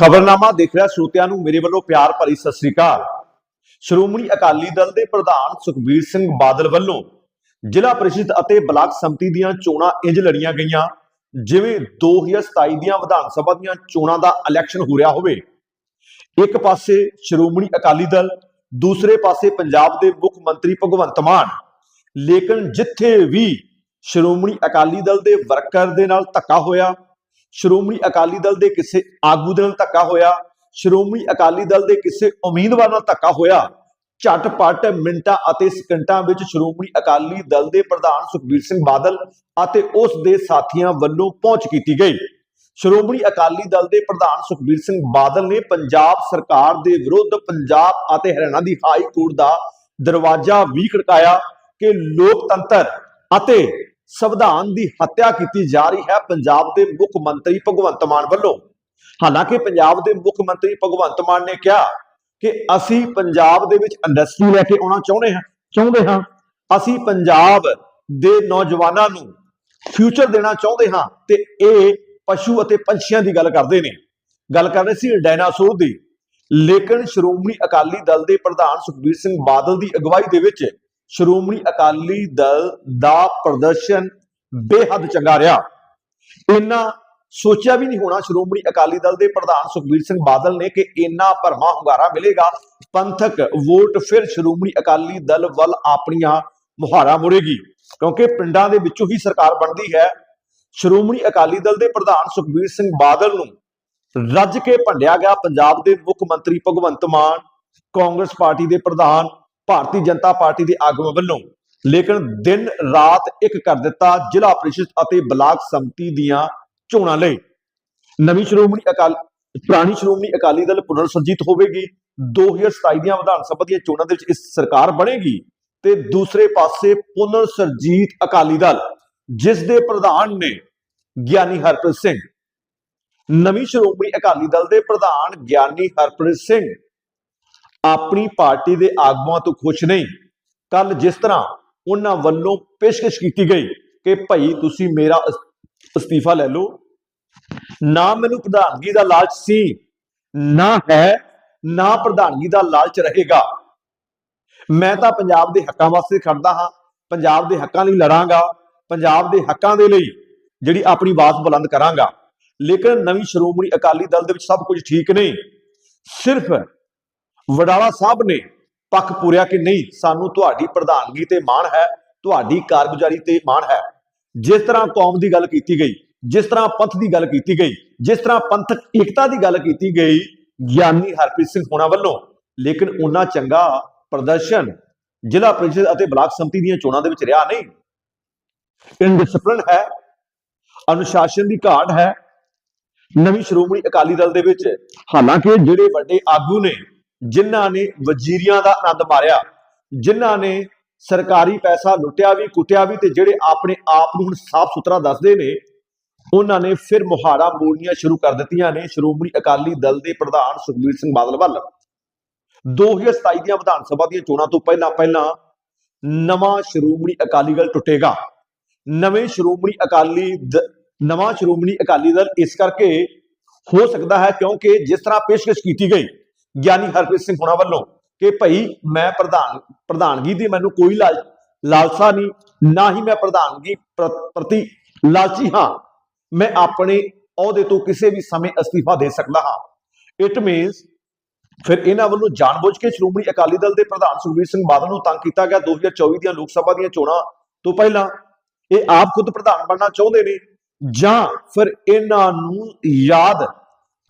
ਖਬਰਨਾਮਾ ਦੇਖ ਰਿਹਾ ਸਰੋਤਿਆਂ ਨੂੰ ਮੇਰੇ ਵੱਲੋਂ ਪਿਆਰ ਭਰੀ ਸਤਿ ਸ੍ਰੀ ਅਕਾਲ। ਸ਼੍ਰੋਮਣੀ ਅਕਾਲੀ ਦਲ ਦੇ ਪ੍ਰਧਾਨ ਸੁਖਬੀਰ ਸਿੰਘ ਬਾਦਲ ਵੱਲੋਂ ਜ਼ਿਲ੍ਹਾ ਪ੍ਰੀਸ਼ਦ ਅਤੇ ਬਲਾਕ ਸੰਮਤੀ ਦੀਆਂ ਚੋਣਾਂ ਇੰਜ ਲੜੀਆਂ ਗਈਆਂ, ਜਿਵੇਂ 2027 ਦੀਆਂ ਵਿਧਾਨ ਸਭਾ ਦੀਆਂ ਚੋਣਾਂ ਦਾ ਇਲੈਕਸ਼ਨ ਹੋ ਰਿਹਾ ਹੋਵੇ। ਇੱਕ ਪਾਸੇ ਸ਼੍ਰੋਮਣੀ ਅਕਾਲੀ ਦਲ, ਦੂਸਰੇ ਪਾਸੇ ਪੰਜਾਬ ਦੇ ਮੁੱਖ ਮੰਤਰੀ ਭਗਵੰਤ ਮਾਨ। ਲੇਕਿਨ ਜਿੱਥੇ ਵੀ ਸ਼੍ਰੋਮਣੀ ਅਕਾਲੀ ਦਲ ਦੇ ਵਰਕਰ ਦੇ ਨਾਲ ਧੱਕਾ ਹੋਇਆ ਸ਼੍ਰੋਮਣੀ ਅਕਾਲੀ ਦਲ ਦੇ ਕਿਸੇ ਆਗੂ ਦੇ ਨਾਲ ਧੱਕਾ ਹੋਇਆ, ਸ਼੍ਰੋਮਣੀ ਅਕਾਲੀ ਦਲ ਦੇ ਕਿਸੇ ਉਮੀਦਵਾਰ ਨਾਲ ਧੱਕਾ ਹੋਇਆ, ਝਟਪਟ ਮਿੰਟਾਂ ਅਤੇ ਸਕਿੰਟਾਂ ਵਿੱਚ ਸ਼੍ਰੋਮਣੀ ਅਕਾਲੀ ਦਲ ਦੇ ਪ੍ਰਧਾਨ ਸੁਖਬੀਰ ਸਿੰਘ ਬਾਦਲ ਅਤੇ ਉਸ ਦੇ ਸਾਥੀਆਂ ਵੱਲੋਂ ਪਹੁੰਚ ਕੀਤੀ ਗਈ। ਸ਼੍ਰੋਮਣੀ ਅਕਾਲੀ ਦਲ ਦੇ ਪ੍ਰਧਾਨ ਸੁਖਬੀਰ ਸਿੰਘ ਬਾਦਲ ਨੇ ਪੰਜਾਬ ਸਰਕਾਰ ਦੇ ਵਿਰੁੱਧ ਪੰਜਾਬ ਅਤੇ ਹਰਿਆਣਾ ਦੀ ਹਾਈ ਕੋਰਟ ਦਾ ਦਰਵਾਜ਼ਾ ਵੀ ਖੜਕਾਇਆ ਕਿ ਲੋਕਤੰਤਰ ਅਤੇ ਸੰਵਿਧਾਨ ਦੀ ਹੱਤਿਆ ਕੀਤੀ ਜਾ ਰਹੀ ਹੈ ਪੰਜਾਬ ਦੇ ਮੁੱਖ ਮੰਤਰੀ ਭਗਵੰਤ ਮਾਨ ਵੱਲੋਂ। ਹਾਲਾਂਕਿ ਪੰਜਾਬ ਦੇ ਮੁੱਖ ਮੰਤਰੀ ਭਗਵੰਤ ਮਾਨ ਨੇ ਕਿਹਾ ਕਿ ਅਸੀਂ ਪੰਜਾਬ ਦੇ ਵਿੱਚ ਇੰਡਸਟਰੀ ਲੈ ਕੇ ਆਉਣਾ ਚਾਹੁੰਦੇ ਹਾਂ ਚਾਹੁੰਦੇ ਹਾਂ। ਅਸੀਂ ਪੰਜਾਬ ਦੇ ਨੌਜਵਾਨਾਂ ਨੂੰ ਫਿਊਚਰ ਦੇਣਾ ਚਾਹੁੰਦੇ ਹਾਂ ਤੇ ਇਹ ਪਸ਼ੂ ਅਤੇ ਪੰਛੀਆਂ ਦੀ ਗੱਲ ਕਰਦੇ ਨੇ। ਗੱਲ ਕਰ ਰਹੇ ਸੀ ਡਾਇਨਾਸੌਰ ਦੀ। ਲੇਕਿਨ ਸ਼੍ਰੋਮਣੀ ਅਕਾਲੀ ਦਲ ਦੇ ਪ੍ਰਧਾਨ ਸੁਖਬੀਰ ਸਿੰਘ ਬਾਦਲ ਦੀ ਅਗਵਾਈ ਦੇ ਵਿੱਚ ਸ਼੍ਰੋਮਣੀ ਅਕਾਲੀ ਦਲ ਦਾ ਪ੍ਰਦਰਸ਼ਨ ਬੇਹੱਦ ਚੰਗਾ ਰਿਹਾ। ਇੰਨਾ ਸੋਚਿਆ ਵੀ ਨਹੀਂ ਹੋਣਾ ਸ਼੍ਰੋਮਣੀ ਅਕਾਲੀ ਦਲ ਦੇ ਪ੍ਰਧਾਨ ਸੁਖਬੀਰ ਸਿੰਘ ਬਾਦਲ ਨੇ ਕਿ ਇੰਨਾ ਭਰਮਾ ਹੁੰਗਾਰਾ ਮਿਲੇਗਾ। ਪੰਥਕ ਵੋਟ ਫਿਰ ਸ਼੍ਰੋਮਣੀ ਅਕਾਲੀ ਦਲ ਵੱਲ ਆਪਣੀਆਂ ਮੁਹਾਰਾ ਮੁੜੇਗੀ। ਕਿਉਂਕਿ ਪਿੰਡਾਂ ਦੇ ਵਿੱਚੋਂ ਹੀ ਸਰਕਾਰ ਬਣਦੀ ਹੈ। ਸ਼੍ਰੋਮਣੀ ਅਕਾਲੀ ਦਲ ਦੇ ਪ੍ਰਧਾਨ ਸੁਖਬੀਰ ਸਿੰਘ ਬਾਦਲ ਨੂੰ ਰੱਜ ਕੇ ਭੰਡਿਆ ਗਿਆ ਪੰਜਾਬ ਦੇ ਮੁੱਖ ਮੰਤਰੀ ਭਗਵੰਤ ਮਾਨ, ਕਾਂਗਰਸ ਪਾਰਟੀ ਦੇ ਪ੍ਰਧਾਨ ਭਾਰਤੀ ਜਨਤਾ ਪਾਰਟੀ ਦੇ ਆਗੂਆਂ ਵੱਲੋਂ, ਲੇਕਿਨ ਦਿਨ ਰਾਤ ਇੱਕ ਕਰ ਦਿੱਤਾ ਜ਼ਿਲ੍ਹਾ ਪ੍ਰੀਸ਼ਦ ਅਤੇ ਬਲਾਕ ਸੰਮਤੀ ਦੀਆਂ ਚੋਣਾਂ ਲਈ। ਨਵੀਂ ਸ਼੍ਰੋਮਣੀ ਅਕਾਲ, ਪੁਰਾਣੀ ਸ਼੍ਰੋਮਣੀ ਅਕਾਲੀ ਦਲ ਪੁਨਰ ਸੰਜੀਤ ਹੋਵੇਗੀ 2027 ਦੀਆਂ ਵਿਧਾਨ ਸਭਾ ਦੀਆਂ ਚੋਣਾਂ ਦੇ ਵਿੱਚ ਇਸ ਸਰਕਾਰ ਬਣੇਗੀ ਤੇ ਦੂਸਰੇ ਪਾਸੇ ਪੁਨਰ ਸਰਜੀਤ ਅਕਾਲੀ ਦਲ, ਜਿਸ ਦੇ ਪ੍ਰਧਾਨ ਨੇ ਗਿਆਨੀ ਹਰਪ੍ਰੀਤ ਸਿੰਘ। ਨਵੀਂ ਸ਼੍ਰੋਮਣੀ ਅਕਾਲੀ ਦਲ ਦੇ ਪ੍ਰਧਾਨ ਗਿਆਨੀ ਹਰਪ੍ਰੀਤ ਸਿੰਘ ਆਪਣੀ ਪਾਰਟੀ ਦੇ ਆਗੂਆਂ ਤੋਂ ਖੁਸ਼ ਨਹੀਂ। ਕੱਲ ਜਿਸ ਤਰ੍ਹਾਂ ਉਹਨਾਂ ਵੱਲੋਂ ਪੇਸ਼ਕਸ਼ ਕੀਤੀ ਗਈ ਕਿ ਭਾਈ ਤੁਸੀਂ ਮੇਰਾ ਅਸਤੀਫਾ ਲੈ ਲਓ, ਨਾ ਮੈਨੂੰ ਪ੍ਰਧਾਨਗੀ ਦਾ ਲਾਲਚ ਸੀ, ਨਾ ਹੈ, ਨਾ ਪ੍ਰਧਾਨਗੀ ਦਾ ਲਾਲਚ ਰਹੇਗਾ। ਮੈਂ ਤਾਂ ਪੰਜਾਬ ਦੇ ਹੱਕਾਂ ਵਾਸਤੇ ਖੜਦਾ ਹਾਂ, ਪੰਜਾਬ ਦੇ ਹੱਕਾਂ ਲਈ ਲੜਾਂਗਾ, ਪੰਜਾਬ ਦੇ ਹੱਕਾਂ ਦੇ ਲਈ ਜਿਹੜੀ ਆਪਣੀ ਆਵਾਜ਼ ਬੁਲੰਦ ਕਰਾਂਗਾ। ਲੇਕਿਨ ਨਵੀਂ ਸ਼੍ਰੋਮਣੀ ਅਕਾਲੀ ਦਲ ਦੇ ਵਿੱਚ ਸਭ ਕੁਝ ਠੀਕ ਨਹੀਂ। ਸਿਰਫ ਵਡਾਲਾ ਸਾਹਿਬ ਨੇ ਪੱਖ ਪੂਰਿਆ ਕਿ ਨਹੀਂ, ਸਾਨੂੰ ਤੁਹਾਡੀ ਪ੍ਰਧਾਨਗੀ ਤੇ ਮਾਣ ਹੈ, ਤੁਹਾਡੀ ਕਾਰਗੁਜ਼ਾਰੀ ਤੇ ਮਾਣ ਹੈ। ਜਿਸ ਤਰ੍ਹਾਂ ਕੌਮ ਦੀ ਗੱਲ ਕੀਤੀ ਗਈ, ਜਿਸ ਤਰ੍ਹਾਂ ਪੰਥ ਦੀ ਗੱਲ ਕੀਤੀ ਗਈ, ਜਿਸ ਤਰ੍ਹਾਂ ਪੰਥਕ ਏਕਤਾ ਦੀ ਗੱਲ ਕੀਤੀ ਗਈ, ਗਿਆਨੀ ਹਰਪ੍ਰੀਤ ਸਿੰਘ ਹੋਣਾ ਵੱਲੋਂ। ਲੇਕਿਨ ਉਹਨਾਂ ਚੰਗਾ ਪ੍ਰਦਰਸ਼ਨ ਜ਼ਿਲ੍ਹਾ ਪ੍ਰੀਸ਼ਦ ਅਤੇ ਬਲਾਕ ਸੰਮਤੀ ਦੀਆਂ ਚੋਣਾਂ ਦੇ ਵਿੱਚ ਰਿਹਾ ਨਹੀਂ। ਇਨਡਿਸਪਲਿਨ ਹੈ, ਅਨੁਸ਼ਾਸਨ ਦੀ ਘਾਟ ਹੈ, ਨਵੀਂ ਸ਼੍ਰੋਮਣੀ ਅਕਾਲੀ ਦਲ ਦੇ ਵਿੱਚ। ਹਾਲਾਂਕਿ ਜਿਹੜੇ ਵੱਡੇ ਆਗੂ ਨੇ ਜਿਨ੍ਹਾਂ ਨੇ ਵਜ਼ੀਰੀਆਂ ਦਾ ਆਨੰਦ ਮਾਰਿਆ, ਜਿਨ੍ਹਾਂ ਨੇ ਸਰਕਾਰੀ ਪੈਸਾ ਲੁੱਟਿਆ ਵੀ, ਕੁੱਟਿਆ ਵੀ ਤੇ ਜਿਹੜੇ ਆਪਣੇ ਆਪ ਨੂੰ ਹੁਣ ਸਾਫ਼ ਸੁਥਰਾ ਦੱਸਦੇ ਨੇ, ਉਹਨਾਂ ਨੇ ਫਿਰ ਮੁਹਾਰਾ ਮੋੜਨੀਆਂ ਸ਼ੁਰੂ ਕਰ ਦਿੱਤੀਆਂ ਨੇ। ਸ਼੍ਰੋਮਣੀ ਅਕਾਲੀ ਦਲ ਦੇ ਪ੍ਰਧਾਨ ਸੁਖਬੀਰ ਸਿੰਘ ਬਾਦਲ ਵੱਲ। 2027 ਦੀਆਂ ਵਿਧਾਨ ਸਭਾ ਦੀਆਂ ਚੋਣਾਂ ਤੋਂ ਪਹਿਲਾਂ ਪਹਿਲਾਂ ਨਵਾਂ ਸ਼੍ਰੋਮਣੀ ਅਕਾਲੀ ਦਲ ਟੁੱਟੇਗਾ। ਨਵੇਂ ਸ਼੍ਰੋਮਣੀ ਅਕਾਲੀ ਦ- ਨਵਾਂ ਸ਼੍ਰੋਮਣੀ ਅਕਾਲੀ ਦਲ ਇਸ ਕਰਕੇ ਹੋ ਸਕਦਾ ਹੈ ਕਿਉਂਕਿ ਜਿਸ ਤਰ੍ਹਾਂ ਪੇਸ਼ਕਸ਼ ਕੀਤੀ ਗਈ ਗਿਆਨੀ ਹਰਪ੍ਰੀਤ ਸਿੰਘ ਹੋਣਾ ਵੱਲੋਂ ਕਿ ਭਈ ਮੈਂ ਪ੍ਰਧਾਨ, ਪ੍ਰਧਾਨਗੀ ਦੀ ਮੈਨੂੰ ਕੋਈ ਲਾਲ- ਲਾਲਸਾ ਨਹੀਂ, ਨਾ ਹੀ ਮੈਂ ਪ੍ਰਧਾਨਗੀ ਪ੍ਰਤੀ ਲਾਲਚੀ ਹਾਂ। ਮੈਂ ਆਪਣੇ ਅਹੁਦੇ ਤੋਂ ਕਿਸੇ ਵੀ ਸਮੇਂ ਅਸਤੀਫਾ ਦੇ ਸਕਦਾ ਹਾਂ। ਇਟ ਮੀਨਸ ਫਿਰ ਇਹਨਾਂ ਵੱਲੋਂ ਜਾਣਬੁੱਝ ਕੇ ਸ਼੍ਰੋਮਣੀ ਅਕਾਲੀ ਦਲ ਦੇ ਪ੍ਰਧਾਨ ਸੁਖਬੀਰ ਸਿੰਘ ਬਾਦਲ ਨੂੰ ਤੰਗ ਕੀਤਾ ਗਿਆ। 2024 ਦੀਆਂ ਲੋਕ ਸਭਾ ਦੀਆਂ ਚੋਣਾਂ ਤੋਂ ਪਹਿਲਾਂ ਇਹ ਆਪ ਖੁਦ ਪ੍ਰਧਾਨ ਬਣਨਾ ਚਾਹੁੰਦੇ ਨੇ ਜਾਂ ਫਿਰ ਇਹਨਾਂ ਨੂੰ ਯਾਦ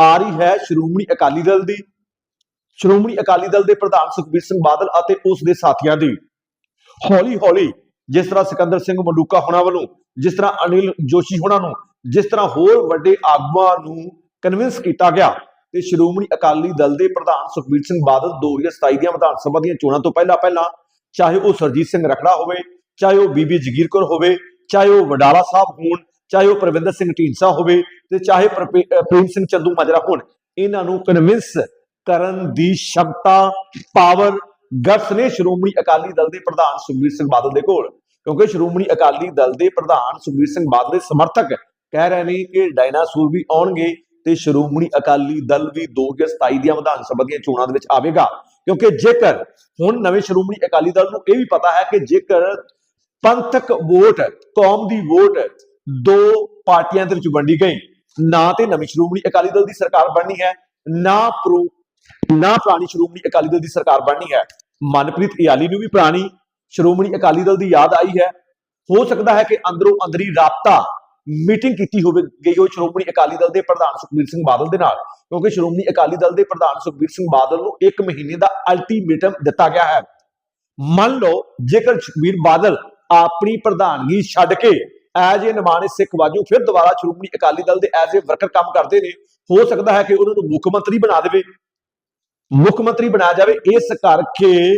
ਆ ਰਹੀ ਹੈ ਸ਼੍ਰੋਮਣੀ ਅਕਾਲੀ ਦਲ ਦੀ ਸ਼੍ਰੋਮਣੀ ਅਕਾਲੀ ਦਲ ਦੇ ਪ੍ਰਧਾਨ ਸੁਖਬੀਰ ਸਿੰਘ ਬਾਦਲ ਅਤੇ ਉਸ ਦੇ ਸਾਥੀਆਂ ਦੀ। ਹੌਲੀ ਹੌਲੀ ਜਿਸ ਤਰ੍ਹਾਂ ਸਿਕੰਦਰ ਸਿੰਘ ਮਲੂਕਾ ਹੋਣਾ ਵੱਲੋਂ, ਜਿਸ ਤਰ੍ਹਾਂ ਅਨਿਲ ਜੋਸ਼ੀ ਹੋਣਾ ਨੂੰ, ਜਿਸ ਤਰ੍ਹਾਂ ਹੋਰ ਵੱਡੇ ਆਗੂਆਂ ਨੂੰ ਕਨਵਿੰਸ ਕੀਤਾ ਗਿਆ ਤੇ ਸ਼੍ਰੋਮਣੀ ਅਕਾਲੀ ਦਲ ਦੇ ਪ੍ਰਧਾਨ ਸੁਖਬੀਰ ਸਿੰਘ ਬਾਦਲ 2027 ਦੀਆਂ ਵਿਧਾਨ ਸਭਾ ਦੀਆਂ ਚੋਣਾਂ ਤੋਂ ਪਹਿਲਾਂ ਪਹਿਲਾਂ, ਚਾਹੇ ਉਹ ਸਰਜੀਤ ਸਿੰਘ ਰਖੜਾ ਹੋਵੇ, ਚਾਹੇ ਉਹ ਬੀਬੀ ਜਗੀਰ ਕੌਰ ਹੋਵੇ, ਚਾਹੇ ਉਹ ਵਡਾਲਾ ਸਾਹਿਬ ਹੋਣ, ਚਾਹੇ ਉਹ ਪ੍ਰਵਿੰਦਰ ਸਿੰਘ ਢੀਂਡਸਾ ਹੋਵੇ ਤੇ ਚਾਹੇ ਪ੍ਰਪੇ- ਪ੍ਰੇਮ ਸਿੰਘ ਚੰਦੂ ਮਾਜਰਾ ਹੋਣ, ਇਹਨਾਂ ਨੂੰ ਕਨਵਿੰਸ ਕਰਨ ਦੀ ਸ਼ਮਤਾ ਪਾਵਰ ਗਟਸ ਨੇ ਸ਼੍ਰੋਮਣੀ ਅਕਾਲੀ ਦਲ ਦੇ ਪ੍ਰਧਾਨ ਸੁਖਬੀਰ ਸਿੰਘ ਬਾਦਲ ਦੇ ਕੋਲ। ਕਿਉਂਕਿ ਸ਼੍ਰੋਮਣੀ ਅਕਾਲੀ ਦਲ ਦੇ ਪ੍ਰਧਾਨ ਸੁਖਬੀਰ ਸਿੰਘ ਬਾਦਲ ਦੇ ਸਮਰਥਕ ਕਹਿ ਰਹੇ ਨੇ ਕਿ ਡਾਇਨਾਸੌਰ ਵੀ ਆਉਣਗੇ ਤੇ ਸ਼੍ਰੋਮਣੀ ਅਕਾਲੀ ਦਲ ਵੀ 2027 ਦੀਆਂ ਵਿਧਾਨ ਸਭਾ ਦੀਆਂ ਚੋਣਾਂ ਦੇ ਵਿੱਚ ਆਵੇਗਾ। ਕਿਉਂਕਿ ਜੇਕਰ ਹੁਣ ਨਵੇਂ ਸ਼੍ਰੋਮਣੀ ਅਕਾਲੀ ਦਲ ਨੂੰ ਇਹ ਵੀ ਪਤਾ ਹੈ ਕਿ ਜੇਕਰ ਪੰਥਕ ਵੋਟ, ਕੌਮ ਦੀ ਵੋਟ ਦੋ ਪਾਰਟੀਆਂ ਦੇ ਵਿੱਚ ਵੰਡੀ ਗਈ, ਨਾ ਤੇ ਨਵੀਂ ਸ਼੍ਰੋਮਣੀ ਅਕਾਲੀ ਦਲ ਦੀ ਸਰਕਾਰ ਬਣਨੀ ਹੈ, ਨਾ ਪ੍ਰੋ ਨਾ ਪੁਰਾਣੀ ਸ਼੍ਰੋਮਣੀ ਅਕਾਲੀ ਦਲ ਦੀ ਸਰਕਾਰ ਬਣਨੀ ਹੈ? ਮਨਪ੍ਰੀਤ ਇਆਲੀ ਨੂੰ ਵੀ ਪੁਰਾਣੀ ਸ਼੍ਰੋਮਣੀ ਅਕਾਲੀ ਦਲ ਦੀ ਯਾਦ ਆਈ ਹੈ। ਹੋ ਸਕਦਾ ਹੈ ਕਿ ਅੰਦਰੋਂ ਅੰਦਰੀ ਰਾਬਤਾ ਮੀਟਿੰਗ ਕੀਤੀ ਹੋਵੇ ਗਈ ਹੋਈ ਸ਼੍ਰੋਮਣੀ ਅਕਾਲੀ ਦਲ ਦੇ ਪ੍ਰਧਾਨ ਸੁਖਬੀਰ ਸਿੰਘ ਬਾਦਲ ਦੇ ਨਾਲ, ਕਿਉਂਕਿ ਸ਼੍ਰੋਮਣੀ ਅਕਾਲੀ ਦਲ ਦੇ ਪ੍ਰਧਾਨ ਸੁਖਬੀਰ ਸਿੰਘ ਬਾਦਲ ਨੂੰ 1 ਮਹੀਨੇ ਦਾ ਅਲਟੀਮੇਟਮ ਦਿੱਤਾ ਗਿਆ ਹੈ। ਮੰਨ ਲਓ, ਜੇਕਰ ਸੁਖਬੀਰ ਬਾਦਲ ਆਪਣੀ ਪ੍ਰਧਾਨਗੀ ਛੱਡ ਕੇ ਐਜ ਏ ਨਿਮਾਣੇ ਸਿੱਖ ਵਾਜੂ ਫਿਰ ਦੁਬਾਰਾ ਸ਼੍ਰੋਮਣੀ ਅਕਾਲੀ ਦਲ ਦੇ ਐਜ ਏ ਵਰਕਰ ਕੰਮ ਕਰਦੇ ਨੇ, ਹੋ ਸਕਦਾ ਹੈ ਕਿ ਉਹਨਾਂ ਨੂੰ ਮੁੱਖ ਮੰਤਰੀ ਬਣਾ ਦੇਵੇ। ਮੁੱਖ ਮੰਤਰੀ ਬਣਾਇਆ ਜਾਵੇ, ਇਸ ਕਰਕੇ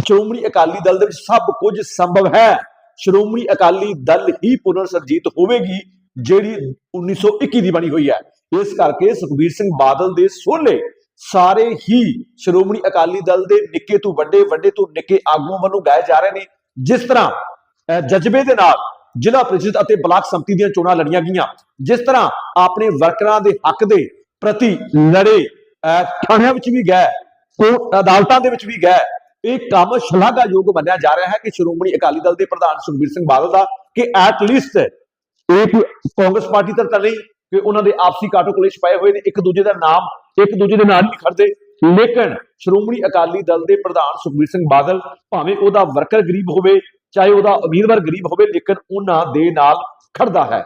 ਸ਼੍ਰੋਮਣੀ ਅਕਾਲੀ ਦਲ ਦੇ ਵਿੱਚ ਸਭ ਕੁਝ ਸੰਭਵ ਹੈ। ਸ਼੍ਰੋਮਣੀ ਅਕਾਲੀ ਦਲ ਹੀ ਪੁਨਰ ਸਰਜੀਤ ਹੋਵੇਗੀ, ਜਿਹੜੀ 1921 ਦੀ ਬਣੀ ਹੋਈ ਹੈ। ਇਸ ਕਰਕੇ ਸੁਖਬੀਰ ਸਿੰਘ ਬਾਦਲ ਦੇ ਸੋਲੇ ਸਾਰੇ ਹੀ ਸ਼੍ਰੋਮਣੀ ਅਕਾਲੀ ਦਲ ਦੇ ਨਿੱਕੇ ਤੋਂ ਵੱਡੇ ਵੱਡੇ ਤੋਂ ਨਿੱਕੇ ਆਗੂਆਂ ਵੱਲੋਂ ਗਾਏ ਜਾ ਰਹੇ ਨੇ। ਜਿਸ ਤਰ੍ਹਾਂ ਜਜ਼ਬੇ ਦੇ ਨਾਲ ਜ਼ਿਲ੍ਹਾ ਪ੍ਰੀਸ਼ਦ ਅਤੇ ਬਲਾਕ ਸੰਮਤੀ ਦੀਆਂ ਚੋਣਾਂ ਲੜੀਆਂ ਗਈਆਂ। ਜਿਸ ਤਰ੍ਹਾਂ, ਆਪਣੇ ਵਰਕਰਾਂ ਦੇ ਹੱਕ ਦੇ ਪ੍ਰਤੀ ਲੜੇ ਥਾਣਿਆਂ ਵਿੱਚ ਵੀ ਗਏ ਕੋਰਟ ਅਦਾਲਤਾਂ ਦੇ ਵਿੱਚ ਵੀ ਗਏ। ਇਹ ਕੰਮ ਸ਼ਲਾਘਾਯੋਗ ਮੰਨਿਆ ਜਾ ਰਿਹਾ ਹੈ ਕਿ ਸ਼੍ਰੋਮਣੀ ਅਕਾਲੀ ਦਲ ਦੇ ਪ੍ਰਧਾਨ ਸੁਖਬੀਰ ਸਿੰਘ ਬਾਦਲ ਦਾ ਕਿ ਐਟ ਲੀਸਟ ਇੱਕ ਕਾਂਗਰਸ ਪਾਰਟੀ ਤੱਕ ਤਾਂ ਨਹੀਂ, ਕਿ ਉਹਨਾਂ ਦੇ ਆਪਸੀ ਕਾਟੋ ਕਲੇਸ਼ ਪਏ ਹੋਏ ਨੇ, ਇੱਕ ਦੂਜੇ ਦਾ ਨਾਮ, ਇੱਕ ਦੂਜੇ ਦੇ ਨਾਲ ਨਹੀਂ ਖੜਦੇ ਲੇਕਿਨ ਸ਼੍ਰੋਮਣੀ ਅਕਾਲੀ ਦਲ ਦੇ ਪ੍ਰਧਾਨ ਸੁਖਬੀਰ ਸਿੰਘ ਬਾਦਲ ਭਾਵੇਂ ਉਹਦਾ ਵਰਕਰ ਗਰੀਬ ਹੋਵੇ, ਚਾਹੇ ਉਹਦਾ ਉਮੀਦਵਾਰ ਗਰੀਬ ਹੋਵੇ, ਲੇਕਿਨ ਉਹਨਾਂ ਦੇ ਨਾਲ ਖੜਦਾ ਹੈ।